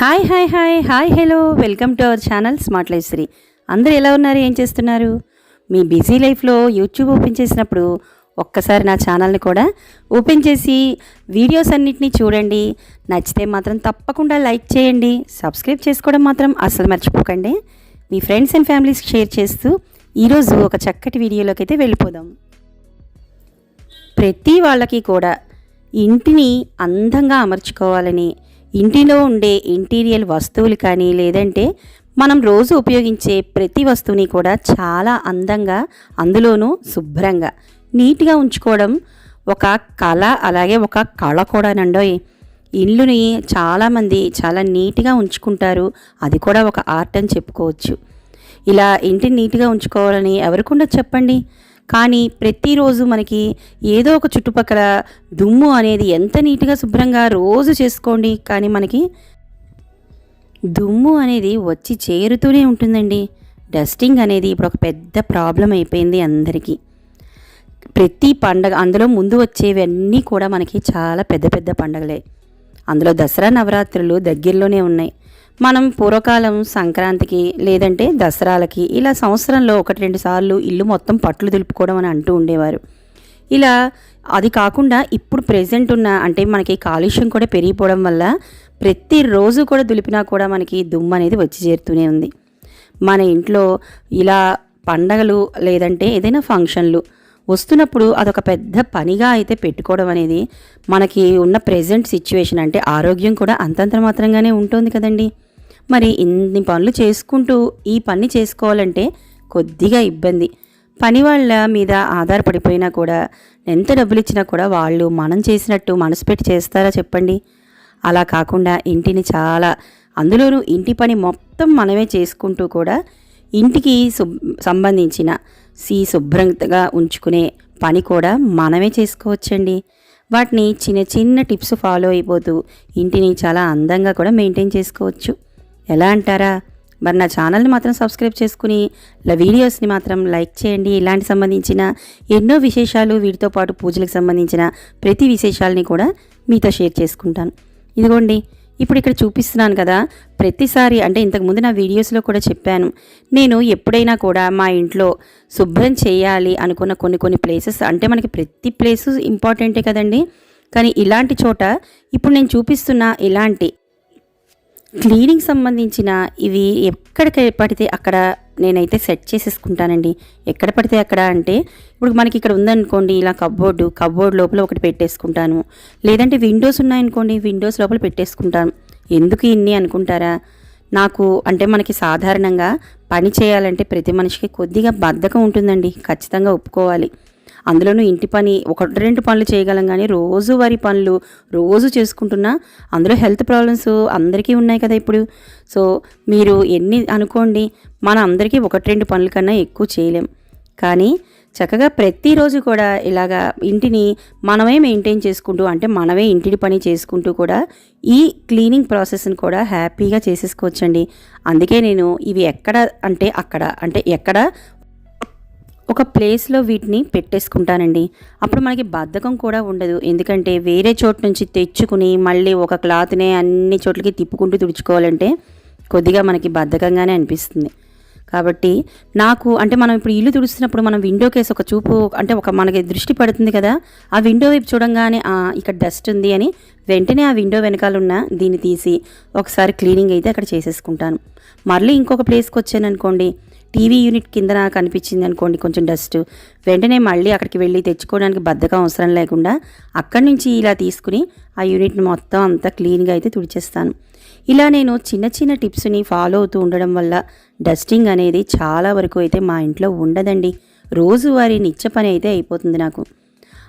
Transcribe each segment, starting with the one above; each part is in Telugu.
Hi hi hi hi hello. Welcome to our channel smart life Sri అందరూ ఎలా ఉన్నారు? ఏం చేస్తున్నారు? మీ బిజీ లైఫ్లో యూట్యూబ్ ఓపెన్ చేసినప్పుడు ఒక్కసారి నా ఛానల్ని కూడా ఓపెన్ చేసి వీడియోస్ అన్నిటినీ చూడండి. నచ్చితే మాత్రం తప్పకుండా లైక్ చేయండి. సబ్స్క్రైబ్ చేసుకోవడం మాత్రం అసలు మర్చిపోకండి. మీ ఫ్రెండ్స్ అండ్ ఫ్యామిలీస్కి షేర్ చేస్తూ ఈరోజు ఒక చక్కటి వీడియోలోకి అయితే వెళ్ళిపోదాం. ప్రతి వాళ్ళకి కూడా ఇంటిని అందంగా అమర్చుకోవాలని ఇంటిలో ఉండే ఇంటీరియల్ వస్తువులు కానీ లేదంటే మనం రోజు ఉపయోగించే ప్రతి వస్తువుని కూడా చాలా అందంగా అందులోనూ శుభ్రంగా నీట్గా ఉంచుకోవడం ఒక కళ అలాగే ఒక కళ కూడానండోయ్ ఇల్లుని చాలామంది చాలా నీట్గా ఉంచుకుంటారు. అది కూడా ఒక ఆర్ట్ అని చెప్పుకోవచ్చు. ఇలా ఇంటిని నీట్గా ఉంచుకోవాలని ఎవరికుండా చెప్పండి? కానీ ప్రతిరోజు మనకి ఏదో ఒక చుట్టుపక్కల దుమ్ము అనేది ఎంత నీట్గా శుభ్రంగా రోజు చేసుకోండి. కానీ మనకి దుమ్ము అనేది వచ్చి చేరుతూనే ఉంటుందండి. డస్టింగ్ అనేది ఇప్పుడు ఒక పెద్ద ప్రాబ్లం అయిపోయింది అందరికీ. ప్రతి పండగ అందులో ముందు వచ్చేవన్నీ కూడా మనకి చాలా పెద్ద పెద్ద పండగలే. అందులో దసరా నవరాత్రులు దగ్గరలోనే ఉన్నాయి. మనం పూర్వకాలం సంక్రాంతికి లేదంటే దసరాలకి ఇలా సంవత్సరంలో ఒకటి రెండు సార్లు ఇల్లు మొత్తం పట్లు దులుపుకోవడం అని అంటూ ఉండేవారు. ఇలా అది కాకుండా ఇప్పుడు ప్రెజెంట్ ఉన్న అంటే మనకి కాలుష్యం కూడా పెరిగిపోవడం వల్ల ప్రతిరోజు కూడా దులిపినా కూడా మనకి దుమ్ము అనేది వచ్చి చేరుతూనే ఉంది. మన ఇంట్లో ఇలా పండగలు లేదంటే ఏదైనా ఫంక్షన్లు వస్తున్నప్పుడు అదొక పెద్ద పనిగా అయితే పెట్టుకోవడం అనేది మనకి ఉన్న ప్రెజెంట్ సిచ్యువేషన్ అంటే ఆరోగ్యం కూడా అంతంత మాత్రంగానే ఉంటుంది కదండీ. మరి ఇన్ని పనులు చేసుకుంటూ ఈ పని చేసుకోవాలంటే కొద్దిగా ఇబ్బంది. పని వాళ్ళ మీద ఆధారపడిపోయినా కూడా ఎంత డబ్బులు ఇచ్చినా కూడా వాళ్ళు మనం చేసినట్టు మనసు పెట్టి చేస్తారా చెప్పండి? అలా కాకుండా ఇంటిని చాలా అందులోనూ ఇంటి పని మొత్తం మనమే చేసుకుంటూ కూడా ఇంటికి సంబంధించిన సి శుభ్రంగా ఉంచుకునే పని కూడా మనమే చేసుకోవచ్చండి. వాటిని చిన్న చిన్న టిప్స్ ఫాలో అయిపోతూ ఇంటిని చాలా అందంగా కూడా మెయింటైన్ చేసుకోవచ్చు. ఎలా అంటారా? మరి నా ఛానల్ని మాత్రం సబ్స్క్రైబ్ చేసుకుని ఇలా వీడియోస్ని మాత్రం లైక్ చేయండి. ఇలాంటి సంబంధించిన ఎన్నో విశేషాలు వీటితో పాటు పూజలకు సంబంధించిన ప్రతి విశేషాలని కూడా మీతో షేర్ చేసుకుంటాను. ఇదిగోండి ఇప్పుడు ఇక్కడ చూపిస్తున్నాను కదా ప్రతిసారి అంటే ఇంతకుముందు నా వీడియోస్లో కూడా చెప్పాను. నేను ఎప్పుడైనా కూడా మా ఇంట్లో శుభ్రం చేయాలి అనుకున్న కొన్ని కొన్ని ప్లేసెస్ అంటే మనకి ప్రతి ప్లేసు ఇంపార్టెంటే కదండి. కానీ ఇలాంటి చోట ఇప్పుడు నేను చూపిస్తున్న ఇలాంటి క్లీనింగ్ సంబంధించిన ఇవి ఎక్కడికి పడితే అక్కడ నేనైతే సెట్ చేసేసుకుంటానండి. ఎక్కడ పడితే అక్కడ అంటే ఇప్పుడు మనకి ఇక్కడ ఉందనుకోండి ఇలా కబ్బోర్డు కబ్బోర్డ్ లోపల ఒకటి పెట్టేసుకుంటాను. లేదంటే విండోస్ ఉన్నాయనుకోండి విండోస్ లోపల పెట్టేసుకుంటాను. ఎందుకు ఇన్ని అనుకుంటారా? నాకు అంటే మనకి సాధారణంగా పని చేయాలంటే ప్రతి మనిషికి కొద్దిగా బద్ధకం ఉంటుందండి. ఖచ్చితంగా ఒప్పుకోవాలి. అందులోనూ ఇంటి పని ఒకటి రెండు పనులు చేయగలం కానీ రోజువారి పనులు రోజు చేసుకుంటున్నా అందులో హెల్త్ ప్రాబ్లమ్స్ అందరికీ ఉన్నాయి కదా ఇప్పుడు. సో మీరు ఎన్ని అనుకోండి మన అందరికీ ఒకటి రెండు పనుల కన్నా ఎక్కువ చేయలేం. కానీ చక్కగా ప్రతిరోజు కూడా ఇలాగా ఇంటిని మనమే మెయింటైన్ చేసుకుంటూ అంటే మనమే ఇంటిని పని చేసుకుంటూ కూడా ఈ క్లీనింగ్ ప్రాసెస్ని కూడా హ్యాపీగా చేసేసుకోవచ్చండి. అందుకే నేను ఇవి ఎక్కడ అంటే అక్కడ అంటే ఎక్కడ ఒక ప్లేస్లో వీటిని పెట్టేసుకుంటానండి. అప్పుడు మనకి బద్ధకం కూడా ఉండదు. ఎందుకంటే వేరే చోటు నుంచి తెచ్చుకుని మళ్ళీ ఒక క్లాత్నే అన్ని చోట్లకి తిప్పుకుంటూ తుడుచుకోవాలంటే కొద్దిగా మనకి బద్ధకంగానే అనిపిస్తుంది. కాబట్టి నాకు అంటే మనం ఇప్పుడు ఇల్లు తుడుస్తున్నప్పుడు మనం విండో కేసు ఒక చూపు అంటే ఒక మనకి దృష్టి పడుతుంది కదా ఆ విండో వైపు చూడంగానే ఇక్కడ డస్ట్ ఉంది అని వెంటనే ఆ విండో వెనకాల ఉన్న దీన్ని తీసి ఒకసారి క్లీనింగ్ అయితే అక్కడ చేసేసుకుంటాను. మళ్ళీ ఇంకొక ప్లేస్కి వచ్చాను అనుకోండి టీవీ యూనిట్ కింద కనిపించింది అనుకోండి కొంచెం డస్ట్. వెంటనే మళ్ళీ అక్కడికి వెళ్ళి తెచ్చుకోవడానికి బద్దకం అవసరం లేకుండా అక్కడి నుంచి ఇలా తీసుకుని ఆ యూనిట్ని మొత్తం అంతా క్లీన్గా అయితే తుడిచేస్తాను. ఇలా నేను చిన్న చిన్న టిప్స్ని ఫాలో అవుతూ ఉండడం వల్ల డస్టింగ్ అనేది చాలా వరకు అయితే మా ఇంట్లో ఉండదండి. రోజువారీ నిత్య పని అయితే అయిపోతుంది నాకు.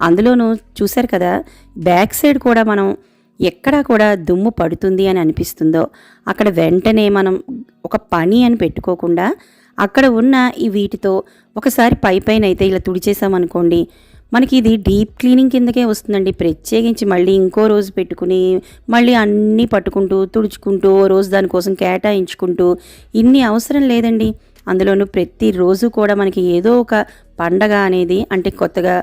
అందులోనూ చూశారు కదా బ్యాక్ సైడ్ కూడా మనం ఎక్కడా కూడా దుమ్ము పడుతుంది అని అనిపిస్తుందో అక్కడ వెంటనే మనం ఒక పని అని పెట్టుకోకుండా అక్కడ ఉన్న ఈ వీటితో ఒకసారి పై పైన అయితే ఇలా తుడిచేసామనుకోండి మనకి ఇది డీప్ క్లీనింగ్ కిందకే వస్తుందండి. ప్రత్యేకించి మళ్ళీ ఇంకో రోజు పెట్టుకుని మళ్ళీ అన్నీ పట్టుకుంటూ తుడుచుకుంటూ ఓ రోజు దానికోసం కేటాయించుకుంటూ ఇన్ని అవసరం లేదండి. అందులోనూ ప్రతిరోజు కూడా మనకి ఏదో ఒక పండగ అనేది అంటే కొత్తగా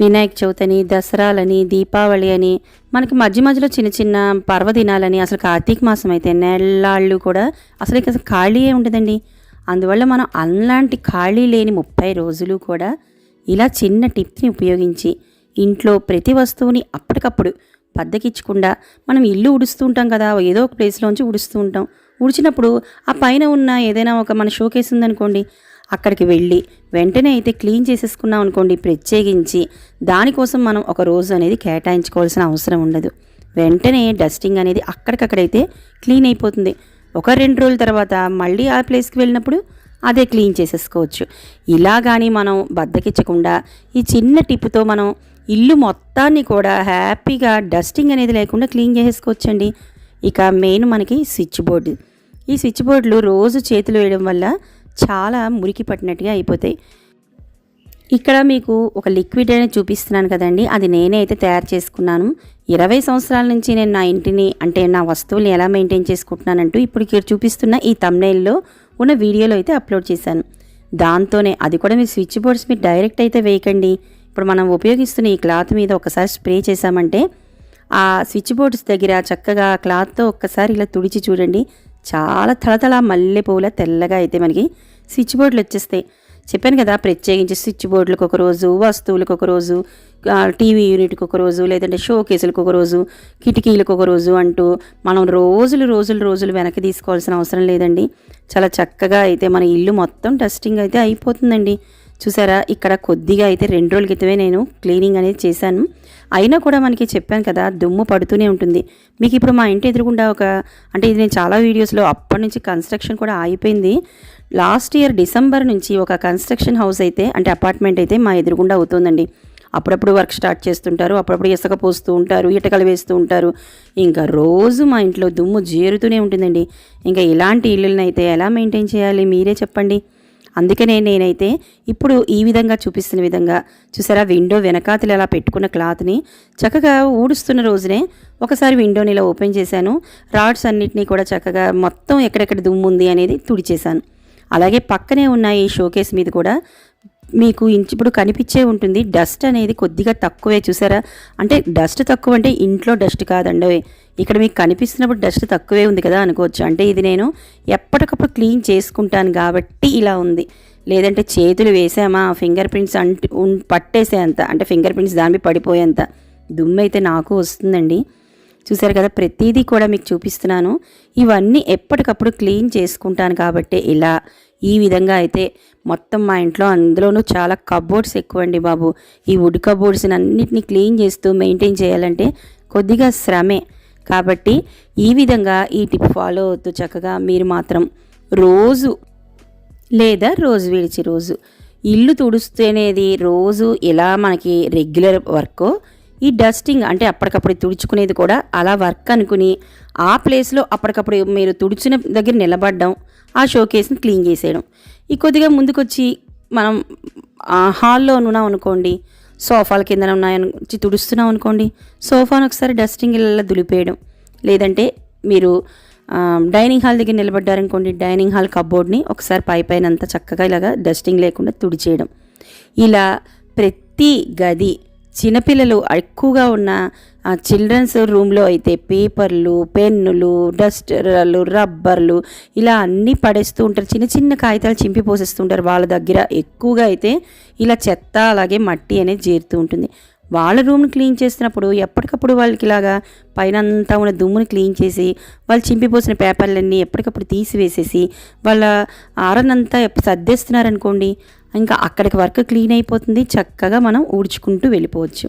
వినాయక చవితి అని దసరాలని దీపావళి అని మనకి మధ్య మధ్యలో చిన్న చిన్న పర్వదినాలని అసలు కార్తీక మాసం అయితే నెల్లాళ్ళు కూడా అసలు ఇక ఖాళీయే ఉండదండి. అందువల్ల మనం అలాంటి ఖాళీ లేని ముప్పై రోజులు కూడా ఇలా చిన్న టిప్ని ఉపయోగించి ఇంట్లో ప్రతి వస్తువుని అప్పటికప్పుడు బద్దకిచ్చకుండా మనం ఇల్లు ఉడుస్తూ ఉంటాం కదా ఏదో ఒక ప్లేస్లోంచి ఉడుస్తూ ఉంటాం. ఉడిచినప్పుడు ఆ పైన ఉన్న ఏదైనా ఒక మన షోకేస్ ఉందనుకోండి అక్కడికి వెళ్ళి వెంటనే అయితే క్లీన్ చేసేసుకున్నాం అనుకోండి ప్రత్యేకించి. దానికోసం మనం ఒక రోజు అనేది కేటాయించుకోవాల్సిన అవసరం ఉండదు. వెంటనే డస్టింగ్ అనేది అక్కడికక్కడైతే క్లీన్ అయిపోతుంది. ఒక రెండు రోజుల తర్వాత మళ్ళీ ఆ ప్లేస్కి వెళ్ళినప్పుడు అదే క్లీన్ చేసేసుకోవచ్చు. ఇలా కానీ మనం బద్దకిచ్చకుండా ఈ చిన్న టిప్తో మనం ఇల్లు మొత్తాన్ని కూడా హ్యాపీగా డస్టింగ్ అనేది లేకుండా క్లీన్ చేసేసుకోవచ్చండి. ఇక మెయిన్ మనకి స్విచ్ బోర్డు. ఈ స్విచ్ బోర్డులు రోజు చేతులు వేయడం వల్ల చాలా మురికి పట్టినట్టుగా అయిపోతాయి. ఇక్కడ మీకు ఒక లిక్విడ్ అనేది చూపిస్తున్నాను కదండి. అది నేనే అయితే తయారు చేసుకున్నాను. ఇరవై సంవత్సరాల నుంచి నేను నా ఇంటిని అంటే నా వస్తువుల్ని ఎలా మెయింటైన్ చేసుకుంటున్నానంటూ ఇప్పుడు ఇక్కడ చూపిస్తున్న ఈ తమ్నైల్లో ఉన్న వీడియోలో అయితే అప్లోడ్ చేశాను. దాంతోనే అది కూడా మీ స్విచ్ బోర్డ్స్ మీరు డైరెక్ట్ అయితే వేయకండి. ఇప్పుడు మనం ఉపయోగిస్తున్న ఈ క్లాత్ మీద ఒకసారి స్ప్రే చేసామంటే ఆ స్విచ్ బోర్డ్స్ దగ్గర చక్కగా క్లాత్తో ఒక్కసారి ఇలా తుడిచి చూడండి. చాలా తలతల మల్లె పువ్వుల తెల్లగా అయితే మనకి స్విచ్ బోర్డులు వచ్చేస్తాయి. చెప్పాను కదా ప్రత్యేకించి స్విచ్ బోర్డులకు ఒక రోజు వస్తువులకు ఒక రోజు టీవీ యూనిట్కి ఒక రోజు లేదంటే షో కేసులకు ఒక రోజు కిటికీలకు ఒక రోజు అంటూ మనం రోజులు రోజులు రోజులు వెనక్కి తీసుకోవాల్సిన అవసరం లేదండి. చాలా చక్కగా అయితే మన ఇల్లు మొత్తం టెస్టింగ్ అయితే అయిపోతుందండి. చూసారా ఇక్కడ కొద్దిగా అయితే రెండు రోజుల క్రితమే నేను క్లీనింగ్ అనేది చేశాను. అయినా కూడా మనకి చెప్పాను కదా దుమ్ము పడుతూనే ఉంటుంది. మీకు ఇప్పుడు మా ఇంటి ఎదురుగుండా ఒక అంటే ఇది నేను చాలా వీడియోస్లో అప్పటి నుంచి కన్స్ట్రక్షన్ కూడా ఆగిపోయింది. లాస్ట్ ఇయర్ డిసెంబర్ నుంచి ఒక కన్స్ట్రక్షన్ హౌస్ అయితే అంటే అపార్ట్మెంట్ అయితే మా ఎదురుగుండా అవుతుందండి. అప్పుడప్పుడు వర్క్ స్టార్ట్ చేస్తుంటారు అప్పుడప్పుడు ఇసుక పోస్తూ ఉంటారు ఇటకలు వేస్తూ ఉంటారు. ఇంకా రోజు మా ఇంట్లో దుమ్ము జేరుతూనే ఉంటుందండి. ఇంకా ఇలాంటి ఇల్లులను అయితే ఎలా మెయింటైన్ చేయాలి? మీరే చెప్పండి. అందుకనే నేనైతే ఇప్పుడు ఈ విధంగా చూపిస్తున్న విధంగా చూసారా విండో వెనకాతలు అలా పెట్టుకున్న క్లాత్ని చక్కగా ఊడుస్తున్న రోజునే ఒకసారి విండోని ఇలా ఓపెన్ చేశాను. రాడ్స్ అన్నిటినీ కూడా చక్కగా మొత్తం ఎక్కడెక్కడ దుమ్ము ఉంది అనేది తుడిచేశాను. అలాగే పక్కనే ఉన్న ఈ షోకేస్ మీద కూడా మీకు ఇంచు ఇప్పుడు కనిపించే ఉంటుంది. డస్ట్ అనేది కొద్దిగా తక్కువే. చూసారా? అంటే డస్ట్ తక్కువ అంటే ఇంట్లో డస్ట్ కాదండి. ఇక్కడ మీకు కనిపిస్తున్నప్పుడు డస్ట్ తక్కువే ఉంది కదా అనుకోవచ్చు. అంటే ఇది నేను ఎప్పటికప్పుడు క్లీన్ చేసుకుంటాను కాబట్టి ఇలా ఉంది. లేదంటే చేతులు వేసామా? ఫింగర్ ప్రింట్స్ అంటు ఉన్- పట్టేసేంత. అంటే ఫింగర్ ప్రింట్స్ దాని పడిపోయేంత. దుమ్ము అయితే నాకు వస్తుందండి. చూసారు కదా? ప్రతిదీ కూడా మీకు చూపిస్తున్నాను. ఇవన్నీ ఎప్పటికప్పుడు క్లీన్ చేసుకుంటాను కాబట్టి ఇలా ఈ విధంగా అయితే మొత్తం మా ఇంట్లో అందులోనూ చాలా కబోర్డ్స్ ఎక్కువ అండి బాబు. ఈ వుడ్ కబోర్డ్స్ని అన్నిటిని క్లీన్ చేస్తూ మెయింటైన్ చేయాలంటే కొద్దిగా శ్రమే. కాబట్టి ఈ విధంగా ఈ టిప్ ఫాలో అవుతూ చక్కగా మీరు మాత్రం రోజు లేదా రోజు విడిచి రోజు ఇల్లు తుడుస్తేనేది రోజు ఎలా మనకి రెగ్యులర్ వర్కో ఈ డస్టింగ్ అంటే అప్పటికప్పుడు తుడుచుకునేది కూడా అలా వర్క్ అనుకుని ఆ ప్లేస్లో అప్పటికప్పుడు మీరు తుడిచిన దగ్గర నిలబడడం ఆ షోకేస్ని క్లీన్ చేసేయడం. ఈ కొద్దిగా ముందుకొచ్చి మనం హాల్లో ఉన్నాం అనుకోండి సోఫాల కింద ఉన్నాయని తుడుస్తున్నాం అనుకోండి సోఫాను ఒకసారి డస్టింగ్ ఇలా దులిపేయడం. లేదంటే మీరు డైనింగ్ హాల్ దగ్గర నిలబడ్డారనుకోండి డైనింగ్ హాల్ కబోర్డ్ని ఒకసారి పై పైన అంతా చక్కగా ఇలాగా డస్టింగ్ లేకుండా తుడిచేయడం. ఇలా ప్రతి గది చిన్నపిల్లలు ఎక్కువగా ఉన్న ఆ చిల్డ్రన్స్ రూమ్లో అయితే పేపర్లు పెన్నులు డస్టర్లు రబ్బర్లు ఇలా అన్నీ పడేస్తూ ఉంటారు. చిన్న చిన్న కాగితాలు చింపి పోసేస్తుంటారు వాళ్ళ దగ్గర. ఎక్కువగా అయితే ఇలా చెత్త అలాగే మట్టి అనేది చేరుతూ ఉంటుంది. వాళ్ళ రూమ్ని క్లీన్ చేస్తున్నప్పుడు ఎప్పటికప్పుడు వాళ్ళకి ఇలాగా పైన అంతా ఉన్న దుమ్ముని క్లీన్ చేసి వాళ్ళు చింపిపోసిన పేపర్లన్నీ ఎప్పటికప్పుడు తీసివేసేసి వాళ్ళ ఆరనంతా సర్దేస్తున్నారనుకోండి ఇంకా అక్కడికి వర్క్ క్లీన్ అయిపోతుంది. చక్కగా మనం ఊడ్చుకుంటూ వెళ్ళిపోవచ్చు.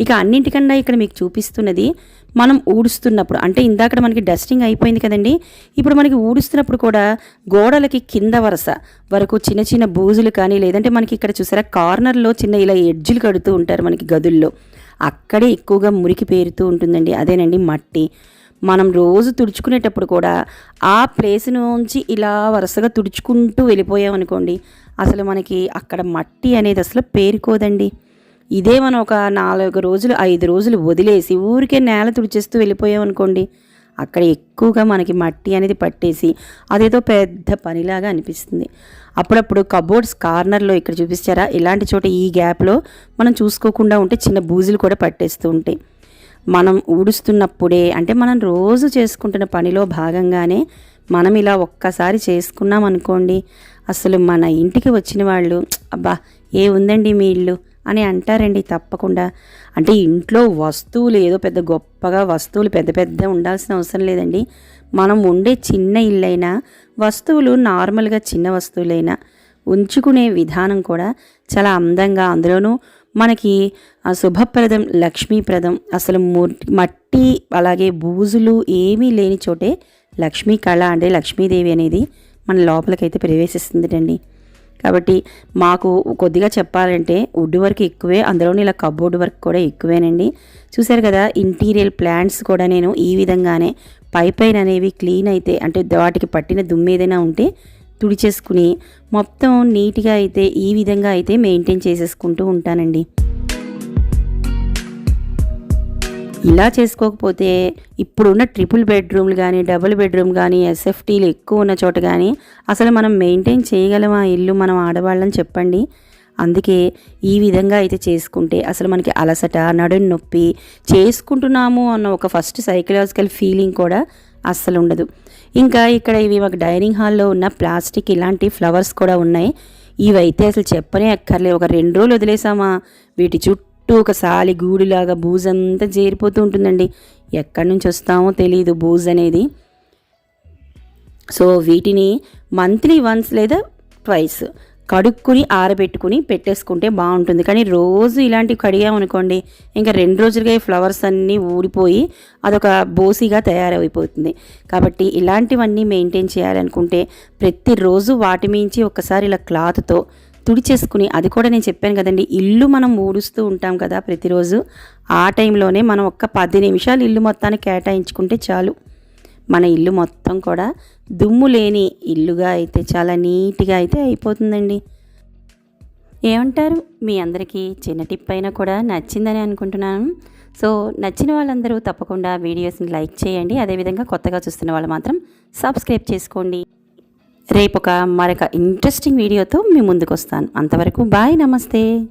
ఇక అన్నింటికన్నా ఇక్కడ మీకు చూపిస్తున్నది మనం ఊడుస్తున్నప్పుడు అంటే ఇందాక మనకి డస్టింగ్ అయిపోయింది కదండి. ఇప్పుడు మనకి ఊడుస్తున్నప్పుడు కూడా గోడలకి కింద వరస వరకు చిన్న చిన్న బూజులు కానీ లేదంటే మనకి ఇక్కడ చూసారా కార్నర్లో చిన్న ఇలా ఎడ్జులు కడుతూ ఉంటారు మనకి గదుల్లో. అక్కడే ఎక్కువగా మురికి పేరుతూ ఉంటుందండి. అదేనండి మట్టి. మనం రోజు తుడుచుకునేటప్పుడు కూడా ఆ ప్లేస్ నుంచి ఇలా వరుసగా తుడుచుకుంటూ వెళ్ళిపోయామనుకోండి అసలు మనకి అక్కడ మట్టి అనేది అసలు పేరుకోదండి. ఇదే మనం ఒక నాలుగు రోజులు ఐదు రోజులు వదిలేసి ఊరికే నేల తుడిచేస్తూ వెళ్ళిపోయామనుకోండి అక్కడ ఎక్కువగా మనకి మట్టి అనేది పట్టేసి అదేదో పెద్ద పనిలాగా అనిపిస్తుంది. అప్పుడప్పుడు కబోర్డ్స్ కార్నర్లో ఇక్కడ చూపిస్తారా? ఇలాంటి చోట ఈ గ్యాప్లో మనం చూసుకోకుండా ఉంటే చిన్న బూజులు కూడా పట్టేస్తూ ఉంటాయి. మనం ఊడుస్తున్నప్పుడే అంటే మనం రోజు చేసుకుంటున్న పనిలో భాగంగానే మనం ఇలా ఒక్కసారి చేసుకున్నాం అనుకోండి అసలు మన ఇంటికి వచ్చిన వాళ్ళు అబ్బా ఏ ఉందండి మీ ఇల్లు? అని అంటారండి తప్పకుండా. అంటే ఇంట్లో వస్తువులు ఏదో పెద్ద గొప్పగా వస్తువులు పెద్ద పెద్ద ఉండాల్సిన అవసరం లేదండి. మనం ఉండే చిన్న ఇల్లైనా వస్తువులు నార్మల్గా చిన్న వస్తువులైనా ఉంచుకునే విధానం కూడా చాలా అందంగా అందులోనూ మనకి ఆ శుభప్రదం లక్ష్మీప్రదం అసలు మట్టి అలాగే బూజులు ఏమీ లేని చోటే లక్ష్మీ కళ అంటే లక్ష్మీదేవి అనేది మన లోపలికైతే ప్రవేశిస్తుందిటండి. కాబట్టి మాకు కొద్దిగా చెప్పాలంటే వుడ్ వర్క్ ఎక్కువే అందులోని ఇలా కబోర్డ్ వర్క్ కూడా ఎక్కువేనండి. చూశారు కదా ఇంటీరియర్ ప్లాంట్స్ కూడా నేను ఈ విధంగానే పై పైన అనేవి క్లీన్ అయితే అంటే వాటికి పట్టిన దుమ్ము ఏదైనా ఉంటే తుడిచేసుకుని మొత్తం నీట్గా అయితే ఈ విధంగా అయితే మెయింటైన్ చేసేసుకుంటూ ఉంటానండి. ఇలా చేసుకోకపోతే ఇప్పుడున్న ట్రిపుల్ బెడ్రూమ్లు కానీ డబుల్ బెడ్రూమ్ కానీ ఎస్ఎఫ్టీలు ఎక్కువ ఉన్న చోట కానీ అసలు మనం మెయింటైన్ చేయగలమా ఇల్లు మనం ఆడవాళ్ళని చెప్పండి. అందుకే ఈ విధంగా అయితే చేసుకుంటే అసలు మనకి అలసట నడుం నొప్పి చేసుకుంటున్నాము అన్న ఒక ఫస్ట్ సైకలాజికల్ ఫీలింగ్ కూడా అస్సలు ఉండదు. ఇంకా ఇక్కడ ఇవి ఒక డైనింగ్ హాల్లో ఉన్న ప్లాస్టిక్ ఇలాంటి ఫ్లవర్స్ కూడా ఉన్నాయి. ఇవైతే అసలు చెప్పనే అక్కర్లే ఒక రెండు రోజులు వదిలేసామా? వీటి చుట్టూ ఒక సాలి గూడులాగా బూజంతా చేరిపోతూ ఉంటుందండి. ఎక్కడి నుంచి వస్తామో తెలియదు బూజ్ అనేది. సో వీటిని మంత్లీ వన్స్ లేదా ట్వైస్. కడుక్కుని ఆరబెట్టుకుని పెట్టేసుకుంటే బాగుంటుంది. కానీ రోజు ఇలాంటివి కడిగామనుకోండి ఇంకా రెండు రోజులుగా ఈ ఫ్లవర్స్ అన్నీ ఊడిపోయి అదొక బోసిగా తయారైపోతుంది. కాబట్టి ఇలాంటివన్నీ మెయింటైన్ చేయాలనుకుంటే ప్రతిరోజు వాటి మించి ఒకసారి ఇలా క్లాత్తో తుడిచేసుకుని అది కూడా నేను చెప్పాను కదండి ఇల్లు మనం ఊడుస్తూ ఉంటాం కదా ప్రతిరోజు ఆ టైంలోనే మనం ఒక్క పది నిమిషాలు ఇల్లు మొత్తాన్ని కేటాయించుకుంటే చాలు. మన ఇల్లు మొత్తం కూడా దుమ్ము లేని ఇల్లుగా అయితే చాలా నీట్గా అయితే అయిపోతుందండి. ఏమంటారు? మీ అందరికీ చిన్న టిప్ అయినా కూడా నచ్చిందని అనుకుంటున్నాను. సో నచ్చిన వాళ్ళందరూ తప్పకుండా వీడియోస్ని లైక్ చేయండి. అదేవిధంగా కొత్తగా చూస్తున్న వాళ్ళు మాత్రం సబ్స్క్రైబ్ చేసుకోండి. రేపు ఒక మరొక ఇంట్రెస్టింగ్ వీడియోతో మీ ముందుకు వస్తాను అంతవరకు బాయ్ నమస్తే.